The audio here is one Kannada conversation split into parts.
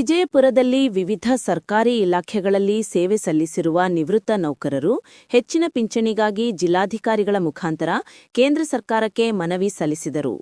ವಿಜಯಪುರದಲ್ಲಿ ವಿವಿಧ ಸರ್ಕಾರಿ ಇಲಾಖೆಗಳಲ್ಲಿ ಸೇವೆ ಸಲ್ಲಿಸಿರುವ ನಿವೃತ್ತ ನೌಕರರು ಹೆಚ್ಚಿನ ಪಿಂಚಣಿಗಾಗಿ ಜಿಲ್ಲಾಧಿಕಾರಿಗಳ ಮುಖಾಂತರ ಕೇಂದ್ರ ಸರ್ಕಾರಕ್ಕೆ ಮನವಿ ಸಲ್ಲಿಸಿದರು.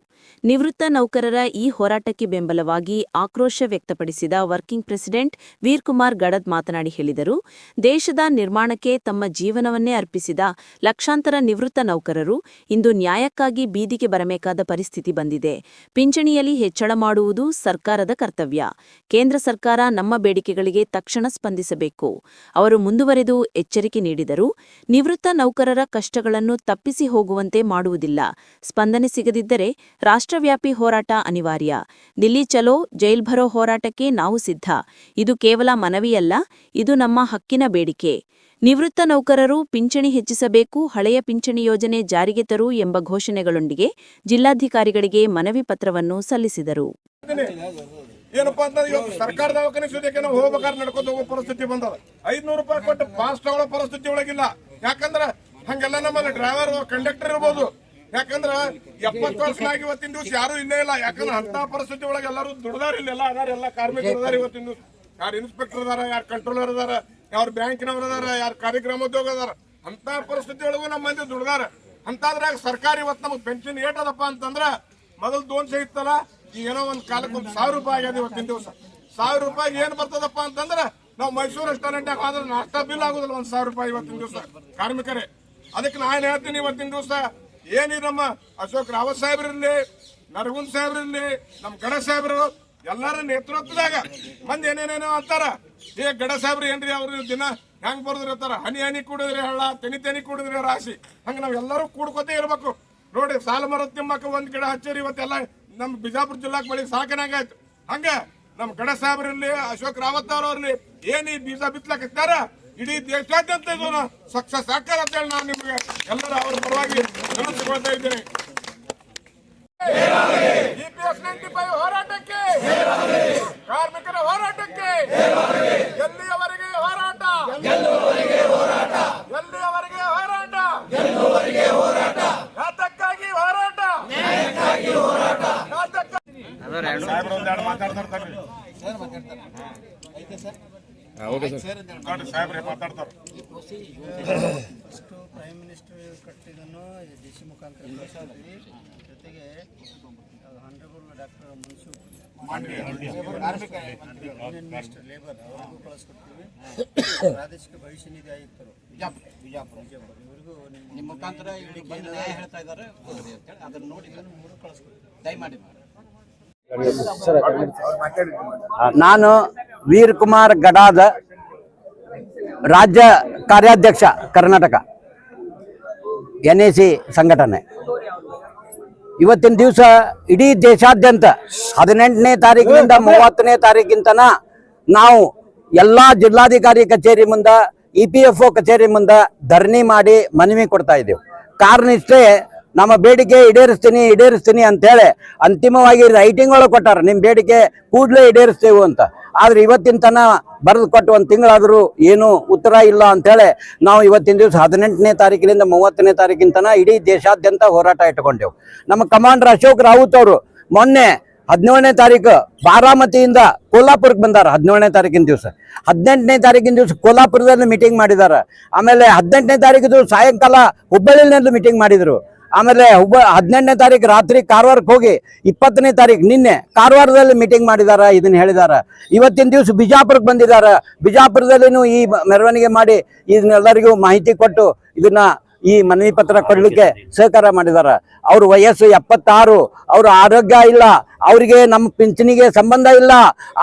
ನಿವೃತ್ತ ನೌಕರರ ಈ ಹೋರಾಟಕ್ಕೆ ಬೆಂಬಲವಾಗಿ ಆಕ್ರೋಶ ವ್ಯಕ್ತಪಡಿಸಿದ ವರ್ಕಿಂಗ್ ಪ್ರೆಸಿಡೆಂಟ್ ವೀರ್ಕುಮಾರ್ ಗಡದ್ ಮಾತನಾಡಿ ಹೇಳಿದರು, ದೇಶದ ನಿರ್ಮಾಣಕ್ಕೆ ತಮ್ಮ ಜೀವನವನ್ನೇ ಅರ್ಪಿಸಿದ ಲಕ್ಷಾಂತರ ನಿವೃತ್ತ ನೌಕರರು ಇಂದು ನ್ಯಾಯಕ್ಕಾಗಿ ಬೀದಿಗೆ ಬರಬೇಕಾದ ಪರಿಸ್ಥಿತಿ ಬಂದಿದೆ. ಪಿಂಚಣಿಯಲ್ಲಿ ಹೆಚ್ಚಳ ಮಾಡುವುದು ಸರ್ಕಾರದ ಕರ್ತವ್ಯ. ಕೇಂದ್ರ ಸರ್ಕಾರ ನಮ್ಮ ಬೇಡಿಕೆಗಳಿಗೆ ತಕ್ಷಣ ಸ್ಪಂದಿಸಬೇಕು. ಅವರು ಮುಂದುವರೆದು ಎಚ್ಚರಿಕೆ ನೀಡಿದರು ನಿವೃತ್ತ ನೌಕರರ ಕಷ್ಟಗಳನ್ನು ತಪ್ಪಿಸಿ ಹೋಗುವಂತೆ ಮಾಡುವುದಿಲ್ಲ. ಸ್ಪಂದನೆ ಸಿಗದಿದ್ದರೆ ರಾಷ್ಟ್ರವ್ಯಾಪಿ ಹೋರಾಟ ಅನಿವಾರ್ಯ. ದಿಲ್ಲಿ ಚಲೋ, ಜೈಲ್ ಭರೋ ಹೋರಾಟಕ್ಕೆ ನಾವು ಸಿದ್ಧ. ಇದು ಕೇವಲ ಮನವಿಯಲ್ಲ, ಇದು ನಮ್ಮ ಹಕ್ಕಿನ ಬೇಡಿಕೆ. ನಿವೃತ್ತ ನೌಕರರು ಪಿಂಚಣಿ ಹೆಚ್ಚಿಸಬೇಕು, ಹಳೆಯ ಪಿಂಚಣಿ ಯೋಜನೆ ಜಾರಿಗೆ ತರು ಎಂಬ ಘೋಷಣೆಗಳೊಂದಿಗೆ ಜಿಲ್ಲಾಧಿಕಾರಿಗಳಿಗೆ ಮನವಿ ಪತ್ರವನ್ನು ಸಲ್ಲಿಸಿದರು. ಏನಪ್ಪಾ ಅಂತಂದ್ರೆ ಇವತ್ತು ಸರ್ಕಾರ ದವಾಖಾನೆ ಸದ್ಯಕ್ಕೆ ನಾವು ಹೋಗ್ಬೇಕಾದ್ರೆ ನಡ್ಕೊಂಡು ಹೋಗೋ ಪರಿಸ್ಥಿತಿ ಬಂದದ. ಐದ್ನೂರು ರೂಪಾಯಿ ಕೊಟ್ಟು ಪಾಸ್ ತಗೊಳ್ಳೋ ಪರಿಸ್ಥಿತಿ ಒಳಗಿಲ್ಲ. ಯಾಕಂದ್ರ ಹಂಗೆಲ್ಲ ನಮ್ಮಲ್ಲಿ ಡ್ರೈವರ್ ಕಂಡಕ್ಟರ್ ಇರ್ಬೋದು. ಯಾಕಂದ್ರ ಎಪ್ಪತ್ತು ವರ್ಷನಾಗಿ ಇವತ್ತಿನ ದಿವಸ ಯಾರು ಇನ್ನೇ ಇಲ್ಲ. ಯಾಕಂದ್ರೆ ಅಂತ ಪರಿಸ್ಥಿತಿ ಒಳಗೆ ಎಲ್ಲರೂ ದುಡ್ದಾರ ಇಲ್ಲೆಲ್ಲ ಅದಾರ ಎಲ್ಲ ಕಾರ್ಮಿಕರು ಅದಾರ ಇವತ್ತಿನ ದಿವಸ. ಯಾರು ಇನ್ಸ್ಪೆಕ್ಟರ್ ಅದಾರ ಯಾರು ಕಂಟ್ರೋಲರ್ ಅದಾರ ಯಾರು ಬ್ಯಾಂಕಿನವ್ರು ಅದಾರ ಯಾರು ಕಾರ್ಯಕ್ರಮೋದ್ಯೋಗ ಅದಾರ. ಅಂತ ಪರಿಸ್ಥಿತಿ ಒಳಗೂ ನಮ್ಮ ಮಂದಿ ದುಡ್ದಾರ. ಅಂತಾದ್ರಾಗ ಸರ್ಕಾರ ಇವತ್ತು ನಮಗೆ ಪೆನ್ಷನ್ ಏಟದಪ್ಪ ಅಂತಂದ್ರ ಮೊದಲು ದೋನ್ಸೆ ಇತ್ತಲ್ಲ ಏನೋ ಒಂದ್ ಕಾಲಕ್ಕೆ ಒಂದ್ ಸಾವಿರ ರೂಪಾಯಿ ಆಗ್ಯದ ಇವತ್ತಿನ ದಿವಸ. ಸಾವಿರ ರೂಪಾಯಿ ಏನ್ ಬರ್ತದಪ್ಪ ಅಂತಂದ್ರೆ ನಾವು ಮೈಸೂರು ರೆಸ್ಟೋರೆಂಟ್ ಆದ್ರೆ ನಾಷ್ಟಾ ಬಿಲ್ ಆಗುದಿಲ್ಲ ಒಂದ್ ಸಾವಿರ ರೂಪಾಯಿ ಇವತ್ತಿನ ದಿವಸ. ಕಾರ್ಮಿಕರೇ, ಅದಕ್ಕೆ ನಾನು ಹೇಳ್ತೀನಿ ಇವತ್ತಿನ ದಿವಸ. ಏನಿ ನಮ್ಮ ಅಶೋಕ್ ರಾವತ್ ಸಾಹೇಬ್ರಿರ್ಲಿ ನರಗುಂದ್ ಸಾಹೇಬ್ರಿರ್ಲಿ ನಮ್ಮ ಗಡ ಸಾಹೇಬ್ರು, ಎಲ್ಲರ ನೇತೃತ್ವದಾಗ ಮಂದಿ ಏನೇನೇನೋ ಅಂತಾರ. ಏ ಗಡ ಸಾಹೇಬ್ರು ಏನ್ರಿ ಅವ್ರ ದಿನ ಹೆಂಗ್ ಬರೋದ್ರ ಅಂತಾರ? ಹನಿ ಹನಿ ಕುಡಿದ್ರೆ ಹಳ್ಳ, ತೆನಿ ತೆನಿ ಕುಡಿದ್ರೆ ರಾಶಿ. ಹಂಗ ನಾವ್ ಎಲ್ಲರೂ ಕೂಡ್ಕೋತೇ ಇರ್ಬೇಕು. ನೋಡಿ ಸಾಲ ಮರದ ತಿಮ್ಮಕ್ಕ ಒಂದ್ ಗಿಡ ಹಚ್ಚಿರಿ ಇವತ್ತೆಲ್ಲ ನಮ್ಮ ಬಿಜಾಪುರ ಜಿಲ್ಲಾಕ್ ಬಳಿ ಸಾಕನಾಗಾಯ್ತು ಹಂಗ ನಮ್ಮ ಗಡ ಸಾಹೇಬ್ರಲ್ಲಿ ಅಶೋಕ್ ರಾವತ್ ಅವ್ರಲ್ಲಿ ಏನ್ ಈ ಬೀಜ ಬಿತ್ಲಕತ್ತಾರ ಇಡೀ ದೇಶಾದ್ಯಂತ ಸಕ್ಸಸ್ ಆಕಾರ ಅಂತ ಹೇಳಿ ನಾನು ನಿಮ್ಗೆ ಎಲ್ಲರ ಅವ್ರ ಪರವಾಗಿ ನೆನಪಿಸ್ಕೊಳ್ತಾ ಇದ್ದೇನೆ. ಫೈವ್ ಹೋರಾಟಕ್ಕೆ, ಕಾರ್ಮಿಕರ ಹೋರಾಟಕ್ಕೆ, ಎಲ್ಲಿಯವರೆಗೆ ಹೋರಾಟ ಎಲ್ಲಿಯವರೆಗೆ ಹೋರಾಟ ಯಾತಕ್ಕಾಗಿ ಹೋರಾಟ ಫಸ್ಟು ಪ್ರೈಮ್ ಮಿನಿಸ್ಟರ್ ಕಟ್ಟಿದ್ದನ್ನು ಡಿ ಸಿ ಮುಖಾಂತರ ಜೊತೆಗೆ honourable doctor Mansoor union minister labour ಅವ್ರಿಗೂ ಕಳಿಸ್ಕೊಡ್ತೀವಿ. ಪ್ರಾದೇಶಿಕ ಭವಿಷ್ಯ ನಿಧಿ ಆಯುಕ್ತರು. ಬಿಜಾಪುರ ಇವರಿಗೂ ನಿಮ್ಮ ಮುಖಾಂತರ ಹೇಳ್ತಾ ಇದ್ದಾರೆ. ಅದನ್ನ ನೋಡಿ ಮೂರು ಕಳಿಸ್ಕೊಡ್ತೀವಿ. ದಯಮಾಡಿ ಮಾಡಿ. ನಾನು ವೀರ್ ಕುಮಾರ್ ಗಡಾದ ರಾಜ್ಯ ಕಾರ್ಯಾಧ್ಯಕ್ಷ ಕರ್ನಾಟಕ ಎನ್ ಎ ಸಿ ಸಂಘಟನೆ. ಇವತ್ತಿನ ದಿವಸ ಇಡೀ ದೇಶಾದ್ಯಂತ ಹದಿನೆಂಟನೇ ತಾರೀಕಿನಿಂದ ಮೂವತ್ತನೇ ತಾರೀಕಿಂತನ ನಾವು ಎಲ್ಲ ಜಿಲ್ಲಾಧಿಕಾರಿ ಕಚೇರಿ ಮುಂದೆ ಇ ಪಿ ಎಫ್ ಒ ಕಚೇರಿ ಮುಂದೆ ಧರಣಿ ಮಾಡಿ ಮನವಿ ಕೊಡ್ತಾ ಇದ್ದೇವೆ. ಕಾರಣ ಇಷ್ಟೇ ನಮ್ಮ ಬೇಡಿಕೆ ಈಡೇರಿಸ್ತೀನಿ ಈಡೇರಿಸ್ತೀನಿ ಅಂತೇಳಿ ಅಂತಿಮವಾಗಿ ರೈಟಿಂಗ್ ಒಳಗೆ ಕೊಟ್ಟಾರ. ನಿಮ್ಮ ಬೇಡಿಕೆ ಕೂಡಲೇ ಈಡೇರಿಸ್ತೇವೆ ಅಂತ. ಆದ್ರೆ ಇವತ್ತಿನ ತನ ಬರೆದು ಕೊಟ್ಟು ಒಂದು ತಿಂಗಳಾದರೂ ಏನು ಉತ್ತರ ಇಲ್ಲ ಅಂತೇಳಿ ನಾವು ಇವತ್ತಿನ ದಿವಸ ಹದಿನೆಂಟನೇ ತಾರೀಕಿನಿಂದ ಮೂವತ್ತನೇ ತಾರೀಕಿನ ತನ ಇಡೀ ದೇಶಾದ್ಯಂತ ಹೋರಾಟ ಇಟ್ಕೊಂಡೆವು ನಮ್ಮ ಕಮಾಂಡರ್ ಅಶೋಕ್ ರಾವುತ್ ಅವರು ಮೊನ್ನೆ ಹದಿನೇಳನೇ ತಾರೀಕು ಬಾರಾಮತಿಯಿಂದ ಕೋಲ್ಹಾಪುರಕ್ಕೆ ಬಂದಾರ ಹದಿನೇಳನೇ ತಾರೀಕಿನ ದಿವಸ. ಹದಿನೆಂಟನೇ ತಾರೀಕಿನ ದಿವಸ ಕೋಲ್ಹಾಪುರದಲ್ಲಿ ಮೀಟಿಂಗ್ ಮಾಡಿದಾರ. ಆಮೇಲೆ ಹದಿನೆಂಟನೇ ತಾರೀಕು ಸಾಯಂಕಾಲ ಹುಬ್ಬಳ್ಳಿನಲ್ಲಿ ಮೀಟಿಂಗ್ ಮಾಡಿದ್ರು. ಆಮೇಲೆ ಹುಬ್ಬ ಹದಿನೆಂಟನೇ ತಾರೀಕು ರಾತ್ರಿ ಕಾರವಾರಕ್ಕೆ ಹೋಗಿ ಇಪ್ಪತ್ತನೇ ತಾರೀಕು ನಿನ್ನೆ ಕಾರವಾರದಲ್ಲಿ ಮೀಟಿಂಗ್ ಮಾಡಿದಾರ, ಇದನ್ನ ಹೇಳಿದಾರ. ಇವತ್ತಿನ ದಿವಸ ಬಿಜಾಪುರಕ್ಕೆ ಬಂದಿದಾರ. ಬಿಜಾಪುರದಲ್ಲಿನೂ ಈ ಮೆರವಣಿಗೆ ಮಾಡಿ ಇದನ್ನೆಲ್ಲರಿಗೂ ಮಾಹಿತಿ ಕೊಟ್ಟು ಇದನ್ನ ಈ ಮನವಿ ಪತ್ರ ಕೊಡ್ಲಿಕ್ಕೆ ಸಹಕಾರ ಮಾಡಿದಾರ. ಅವ್ರ ವಯಸ್ಸು ಎಪ್ಪತ್ತಾರು, ಅವ್ರ ಆರೋಗ್ಯ ಇಲ್ಲ, ಅವರಿಗೆ ನಮ್ಮ ಪಿಂಚಣಿಗೆ ಸಂಬಂಧ ಇಲ್ಲ,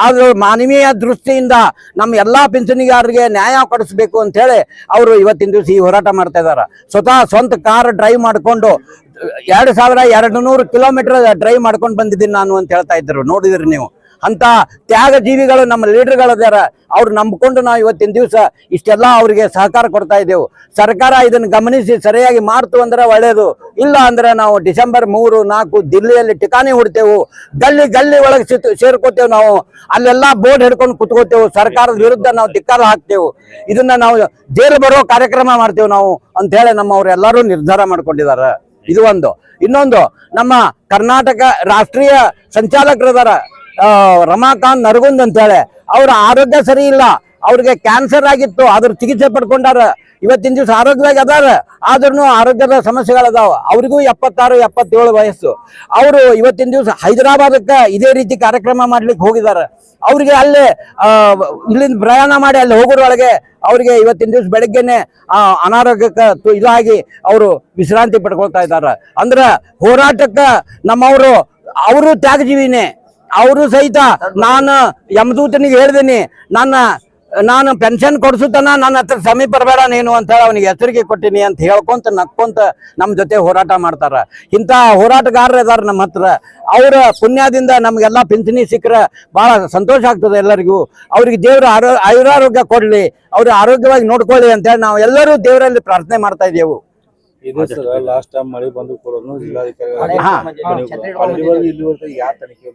ಆದ್ರೂ ಮಾನವೀಯ ದೃಷ್ಟಿಯಿಂದ ನಮ್ಮ ಎಲ್ಲಾ ಪಿಂಚಣಿಗಾರರಿಗೆ ನ್ಯಾಯ ಕೊಡಿಸ್ಬೇಕು ಅಂತ ಹೇಳಿ ಅವರು ಇವತ್ತಿನ ದಿವಸ ಈ ಹೋರಾಟ ಮಾಡ್ತಾ ಇದಾರ. ಸ್ವತಃ ಸ್ವಂತ ಕಾರ್ ಡ್ರೈವ್ ಮಾಡಿಕೊಂಡು ಎರಡು ಸಾವಿರ ಎರಡು ನೂರು ಕಿಲೋಮೀಟರ್ ಡ್ರೈವ್ ಮಾಡ್ಕೊಂಡು ಬಂದಿದ್ದೀನಿ ನಾನು ಅಂತ ಹೇಳ್ತಾ ಇದ್ರು. ನೋಡಿದ್ರಿ ನೀವು? ಅಂತ ತ್ಯಾಗ ಜೀವಿಗಳು ನಮ್ಮ ಲೀಡರ್ಗಳಿದ್ದಾರೆ ಅವ್ರು ನಂಬಿಕೊಂಡು ನಾವು ಇವತ್ತಿನ ದಿವಸ ಇಷ್ಟೆಲ್ಲ ಅವರಿಗೆ ಸಹಕಾರ ಕೊಡ್ತಾ ಇದ್ದೇವೆ. ಸರ್ಕಾರ ಇದನ್ನು ಗಮನಿಸಿ ಸರಿಯಾಗಿ ಮಾರ್ತು ಅಂದ್ರೆ ಒಳ್ಳೇದು. ಇಲ್ಲ ಅಂದ್ರೆ ನಾವು ಡಿಸೆಂಬರ್ ಮೂರು ನಾಲ್ಕು ದಿಲ್ಲಿಯಲ್ಲಿ ಠಿಕಾಣಿ ಹೊಡ್ತೇವು. ಗಲ್ಲಿ ಗಲ್ಲಿ ಒಳಗೆ ಸಿತ್ ಸೇರ್ಕೋತೇವೆ ನಾವು. ಅಲ್ಲೆಲ್ಲ ಬೋರ್ಡ್ ಹಿಡ್ಕೊಂಡು ಕುತ್ಕೋತೇವೆ. ಸರ್ಕಾರದ ವಿರುದ್ಧ ನಾವು ಧಿಕ್ಕಾರ ಹಾಕ್ತೇವೆ. ಇದನ್ನ ನಾವು ಜೈಲು ಬರೋ ಕಾರ್ಯಕ್ರಮ ಮಾಡ್ತೇವೆ ನಾವು ಅಂತ ಹೇಳಿ ನಮ್ಮವರೆಲ್ಲರೂ ನಿರ್ಧಾರ ಮಾಡ್ಕೊಂಡಿದ್ದಾರೆ. ಇದು ಒಂದು. ಇನ್ನೊಂದು ನಮ್ಮ ಕರ್ನಾಟಕ ರಾಷ್ಟ್ರೀಯ ಸಂಚಾಲಕರದಾರ ಆ, ರಮಾಕಾಂತ್ ನರಗುಂದ್ ಅಂತ ಹೇಳಿ ಅವ್ರ ಆರೋಗ್ಯ ಸರಿ ಇಲ್ಲ. ಅವ್ರಿಗೆ ಕ್ಯಾನ್ಸರ್ ಆಗಿತ್ತು ಅದ್ರ ಚಿಕಿತ್ಸೆ ಪಡ್ಕೊಂಡಾರ. ಇವತ್ತಿನ ದಿವಸ ಆರೋಗ್ಯವಾಗಿ ಅದಾರ. ಆದ್ರೂ ಆರೋಗ್ಯದ ಸಮಸ್ಯೆಗಳದಾವ. ಅವ್ರಿಗೂ ಎಪ್ಪತ್ತಾರು, ಎಪ್ಪತ್ತೇಳು ವಯಸ್ಸು. ಅವರು ಇವತ್ತಿನ ದಿವಸ ಹೈದರಾಬಾದಕ್ಕೆ ಇದೇ ರೀತಿ ಕಾರ್ಯಕ್ರಮ ಮಾಡ್ಲಿಕ್ಕೆ ಹೋಗಿದ್ದಾರೆ. ಅವ್ರಿಗೆ ಅಲ್ಲಿ ಇಲ್ಲಿಂದ ಪ್ರಯಾಣ ಮಾಡಿ ಅಲ್ಲಿ ಹೋಗೋರೊಳಗೆ ಅವರಿಗೆ ಇವತ್ತಿನ ದಿವಸ ಬೆಳಗ್ಗೆನೆ ಅನಾರೋಗ್ಯಕ್ಕೆ ಇದಾಗಿ ಅವರು ವಿಶ್ರಾಂತಿ ಪಡ್ಕೊಳ್ತಾ ಇದ್ದಾರೆ. ಅಂದ್ರೆ ಹೋರಾಟಕ್ಕೆ ನಮ್ಮವರು, ಅವರು ತ್ಯಾಗಜೀವಿನೇ. ಅವರು ಸಹಿತ ನಾನು ಯಮದೂತನಿಗೆ ಹೇಳ್ದೇನಿ, ನನ್ನ, ನಾನು ಪೆನ್ಷನ್ ಕೊಡಿಸುತ್ತಾನ, ನನ್ನ ಹತ್ರ ಸಮೀಪ ಬರಬೇಡ ನೀನು ಅಂತ ಹೇಳಿ ಅವನಿಗೆ ಎಚ್ಚರಿಕೆ ಕೊಟ್ಟಿನಿ ಅಂತ ಹೇಳ್ಕೊಂತ ನಕ್ಕೊಂತ ನಮ್ಮ ಜೊತೆ ಹೋರಾಟ ಮಾಡ್ತಾರ. ಇಂಥ ಹೋರಾಟಗಾರರು ಇದಾರ ನಮ್ಮ ಹತ್ರ. ಅವರ ಪುಣ್ಯದಿಂದ ನಮಗೆಲ್ಲ ಪಿಂಚಣಿ ಸಿಕ್ಕರೆ ಬಹಳ ಸಂತೋಷ ಆಗ್ತದೆ ಎಲ್ಲರಿಗೂ. ಅವ್ರಿಗೆ ದೇವ್ರ ಆರೋ ಆಯುರಾರೋಗ್ಯ ಕೊಡಲಿ, ಅವ್ರ ಆರೋಗ್ಯವಾಗಿ ನೋಡ್ಕೊಳ್ಳಿ ಅಂತ ಹೇಳಿ ನಾವು ಎಲ್ಲರೂ ದೇವರಲ್ಲಿ ಪ್ರಾರ್ಥನೆ ಮಾಡ್ತಾ ಇದ್ದೇವು. ಇದೆ ಸರ್ ಲಾಸ್ಟ್ ಟೈಮ್ ಮಳೆ ಬಂದು ಜಿಲ್ಲಾಧಿಕಾರಿ ಯಾವ ತನಿಖೆ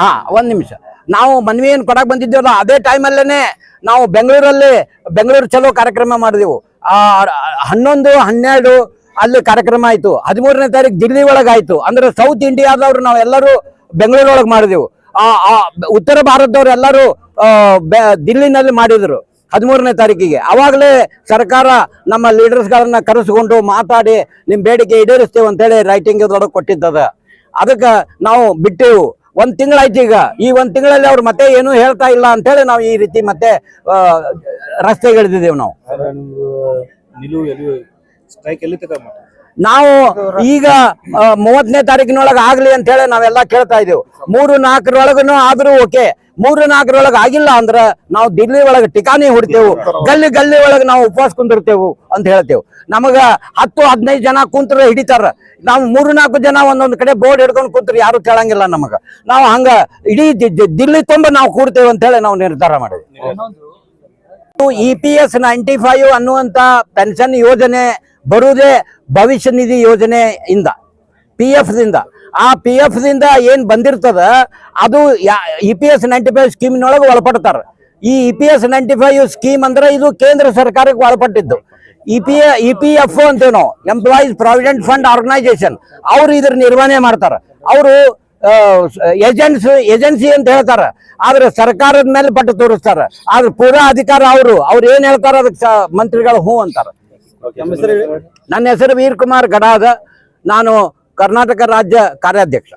ಹಾ ಒಂದ್ ನಿಮಿಷ. ನಾವು ಮನವಿ ಏನ್ ಕೊಡಕ್ ಬಂದಿದ್ದೇವಲ್ಲ ಅದೇ ಟೈಮಲ್ಲೇನೆ ನಾವು ಬೆಂಗಳೂರಲ್ಲಿ ಬೆಂಗಳೂರು ಚಲೋ ಕಾರ್ಯಕ್ರಮ ಮಾಡಿದೆವು. ಆ ಹನ್ನೊಂದು ಹನ್ನೆರಡು ಅಲ್ಲಿ ಕಾರ್ಯಕ್ರಮ ಆಯ್ತು. ಹದಿಮೂರನೇ ತಾರೀಕು ದಿಲ್ಲಿ ಒಳಗಾಯ್ತು. ಅಂದ್ರೆ ಸೌತ್ ಇಂಡಿಯಾದವ್ರು ನಾವೆಲ್ಲರೂ ಬೆಂಗಳೂರೊಳಗೆ ಮಾಡಿದೆವು. ಆ ಆ ಉತ್ತರ ಭಾರತದವ್ರು ಎಲ್ಲರೂ ದಿಲ್ಲಿನಲ್ಲಿ ಮಾಡಿದ್ರು. ಹದಿಮೂರನೇ ತಾರೀಕಿಗೆ. ಅವಾಗಲೇ ಸರ್ಕಾರ ನಮ್ಮ ಲೀಡರ್ಸ್ಗಳನ್ನು ಕರೆಸಿಕೊಂಡು ಮಾತಾಡಿ ನಿಮ್ಮ ಬೇಡಿಕೆ ಈಡೇರಿಸ್ತೇವೆ ಅಂತೇಳಿ ರೈಟಿಂಗ್ ದೊಡ್ಡ ಕೊಟ್ಟಿದ್ದದ. ಅದಕ್ಕೆ ನಾವು ಬಿಟ್ಟೆವು. ಒಂದ್ ತಿಂಗಳಾಯ್ತು ಈಗ. ಈ ಒಂದು ತಿಂಗಳಲ್ಲಿ ಅವ್ರು ಮತ್ತೆ ಏನು ಹೇಳ್ತಾ ಇಲ್ಲ ಅಂತೇಳಿ ನಾವು ಈ ರೀತಿ ಮತ್ತೆ ರಸ್ತೆಗಿಳಿದಿದ್ದೇವೆ ನಾವು. ಸ್ಟ್ರೈಕ್ ಎಲ್ಲಿ ನಾವು ಈಗ ಮೂವತ್ತನೇ ತಾರೀಕಿನೊಳಗೆ ಆಗ್ಲಿ ಅಂತ ಹೇಳಿ ನಾವೆಲ್ಲ ಕೇಳ್ತಾ ಇದೀವಿ ಮೂರು ನಾಲ್ಕರೊಳಗನು ಆದ್ರೂ ಓಕೆ. ಮೂರು ನಾಲ್ಕರೊಳಗೆ ಆಗಿಲ್ಲ ಅಂದ್ರ ನಾವು ದಿಲ್ಲಿ ಒಳಗೆ ಟಿಕಾನಿ ಹೊಡಿತೇವು. ಗಲ್ಲಿ ಗಲ್ಲಿ ಒಳಗೆ ನಾವು ಉಪವಾಸ ಕುಂದಿರ್ತೇವು ಅಂತ ಹೇಳ್ತೇವೆ. ನಮಗ ಹತ್ತು ಹದಿನೈದು ಜನ ಕುಂತ್ರ ಹಿಡಿತಾರ. ನಾವು ಮೂರು ನಾಲ್ಕು ಜನ ಒಂದೊಂದು ಕಡೆ ಬೋರ್ಡ್ ಹಿಡ್ಕೊಂಡು ಕೂತ್ರಿ ಯಾರು ಕೇಳಂಗಿಲ್ಲ ನಮಗ. ನಾವು ಹಂಗ ಇಡೀ ದಿಲ್ಲಿ ತುಂಬ ನಾವು ಕೂಡ್ತೇವೆ ಅಂತ ಹೇಳಿ ನಾವು ನಿರ್ಧಾರ ಮಾಡಿದ್ವಿ. E P S ninety five ಅನ್ನುವಂತ ಪೆನ್ಷನ್ ಯೋಜನೆ ಬರುವುದೇ ಭವಿಷ್ಯ ನಿಧಿ ಯೋಜನೆಯಿಂದ ಪಿ ಎಫ್ ದಿಂದ. ಆ ಪಿ ಎಫ್ ದಿಂದ ಏನ್ ಬಂದಿರ್ತದ, ಅದು E P S ninety five ಸ್ಕೀಮಿನೊಳಗೆ ಒಳಪಡ್ತಾರೆ. ಈ E P S ninety five scheme ಅಂದ್ರೆ ಇದು ಕೇಂದ್ರ ಸರ್ಕಾರಕ್ಕೆ ಒಳಪಟ್ಟಿದ್ದು. E P E P F ಅಂತೇನೋ employees provident fund organisation ಅವ್ರು ಇದ್ರ ನಿರ್ವಹಣೆ ಮಾಡ್ತಾರೆ. ಅವರು ಏಜೆನ್ಸಿ ಏಜೆನ್ಸಿ ಅಂತ ಹೇಳ್ತಾರೆ. ಆದ್ರೆ ಸರ್ಕಾರದ ಮೇಲೆ ಪಟ್ಟು ತೋರಿಸ್ತಾರೆ. ಆದ್ರೆ ಪೂರಾ ಅಧಿಕಾರ ಅವರು, ಅವ್ರು ಏನ್ ಹೇಳ್ತಾರೆ ಅದಕ್ಕೆ ಮಂತ್ರಿಗಳು ಹೂ ಅಂತಾರ. ನನ್ನ ಹೆಸರು ವೀರ್ ಕುಮಾರ್ ಗಡಾದ. ನಾನು ಕರ್ನಾಟಕ ರಾಜ್ಯ ಕಾರ್ಯಾಧ್ಯಕ್ಷ.